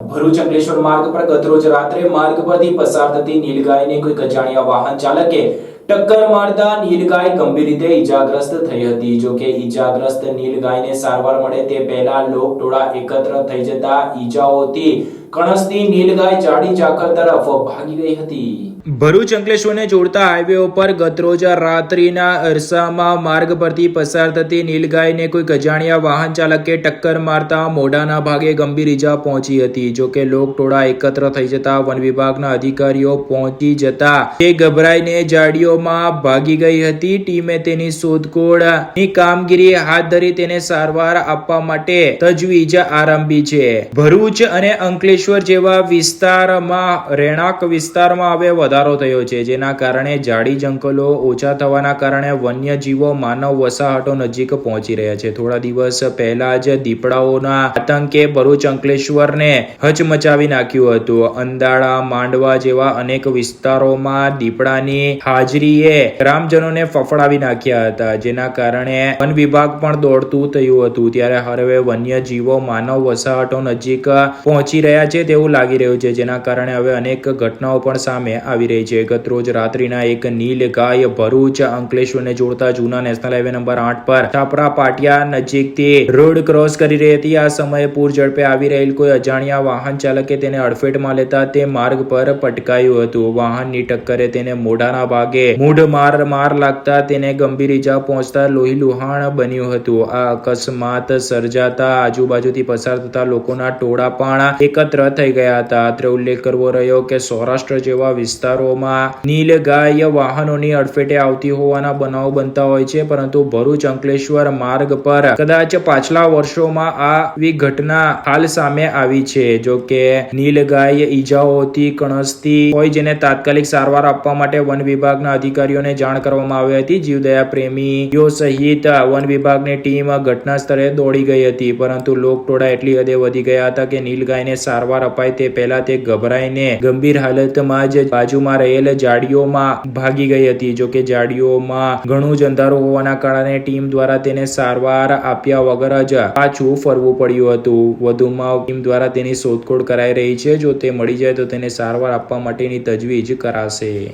ભરૂચ અંકલેશ્વર માર્ગ પર ગતરોજ રાત્રે માર્ગ પરથી પસાર થતી નીલગાયને કોઈક અજાણ્યા વાહન ચાલકે ટક્કર મારતા નીલગાય ગંભીર રીતે ઈજાગ્રસ્ત થઈ હતી. જો કે ઈજાગ્રસ્ત નીલગાયને સારવાર મળે તે પહેલા લોકટોળા એકત્ર થઈ જતા ઈજાઓથી કણસતી નીલગાય જાડી ચાકર તરફ ભાગી ગઈ હતી. ભરૂચ અંકલેશ્વરને જોડતા હાઈવે ઉપર ગતરોજ રાત્રિના અરસામાં માર્ગ પરથી પસાર થતી નીલગાયને કોઈ અજાણ્યા વાહન ચાલકે ટક્કર મારતા મોઢાના ભાગે ગંભીર ઈજા પહોંચી હતી. જો કે લોકટોળા એકત્ર થઈ જતા વન વિભાગના અધિકારીઓ પહોંચી જતા તે ગભરાઈને જાડીઓમાં ભાગી ગઈ હતી. ટીમે તેની શોધખોળની કામગીરી હાથ ધરી તેને સારવાર આપવા માટે તજવીજ આરંભી છે. ભરૂચ અને અંકલેશ્વર જેવા વિસ્તારમાં, રહેણાંક વિસ્તારમાં હવે વધારો થયો છે. જેના કારણે જાડી જંગલો ઓછા થવાના કારણે વન્યજીવો માનવ વસાહતો નજીક પહોંચી રહ્યા છે. થોડા દિવસ પહેલા જ દીપડાઓના આતંકે ભરૂચ અંકલેશ્વરને હચમચાવી નાખ્યું હતું. અંદાળા, માંડવા જેવા અનેક વિસ્તારોમાં દીપડાની હાજરીએ ગ્રામજનોને ફફડાવી નાખ્યા હતા. જેના કારણે વન વિભાગ પણ દોડતું થયું હતું. ત્યારે હવે વન્યજીવો માનવ વસાહતો નજીક પહોંચી રહ્યા છે તેવું લાગી રહ્યું છે, જેના કારણે હવે અનેક ઘટનાઓ પણ સામે આવી રહી છે. ગતરોજ રાત્રિના એક નીલ ગાય ભરૂચ અંકલેશ્વરને જોડતા જૂના નેશનલ હાઈવે નંબર આઠ પર છાપરા પાટિયા નજીકથી રોડ ક્રોસ કરી રહી હતી. આ સમયે પૂર ઝડપે આવી રહેલ કોઈ અજાણ્યા વાહન ચાલકે તેને અડફેટમાં લેતા તે માર્ગ પર પટકાયું હતું. વાહનની ટક્કરે તેને મોઢાના ભાગે મૂઢ માર માર લાગતા તેને ગંભીર ઈજા પહોંચતા લોહી લુહાણ બન્યું હતું. આ અકસ્માત સર્જાતા આજુબાજુથી પસાર થતા લોકોના ટોળા પણ એકત્ર થઈ ગયા હતા. અત્રે ઉલ્લેખ કરવો રહ્યો કે સૌરાષ્ટ્ર જેવા વિસ્તારોમાં નીલગાય વાહનોની અડફેટે આવતી હોવાના બનાવો બનતા હોય છે, પરંતુ ભરૂચ, અંકલેશ્વર માર્ગ પર કદાચ પાછલા વર્ષોમાં આવી ઘટના હાલ સામે આવી છે. જો કે નીલગાય ઈજાઓથી કણસતી હોય જેને તાત્કાલિક સારવાર આપવા માટે વન વિભાગના અધિકારીઓને જાણ કરવામાં આવી હતી. જીવદયા પ્રેમીઓ સહિત વન વિભાગની ટીમ ઘટના સ્થળે દોડી ગઈ હતી, પરંતુ લોકટોળા એટલી હદે વધી ગયા હતા કે નીલગાયને સારવાર અપાય તે પહેલા તે ગભરાઈને ગંભીર હાલતમાં જ બાજુમાં રહેલ જાડીઓમાં ભાગી ગઈ હતી. જો કે જાડીઓમાં ઘણું જ અંધારું હોવાના કારણે ટીમ દ્વારા તેને સારવાર આપ્યા વગર જ પાછું ફરવું પડ્યું હતું. વધુમાં ટીમ દ્વારા તેની શોધખોળ કરાઈ રહી છે. જો તે મળી જાય તો તેને સારવાર આપવા માટેની તજવીજ કરાશે.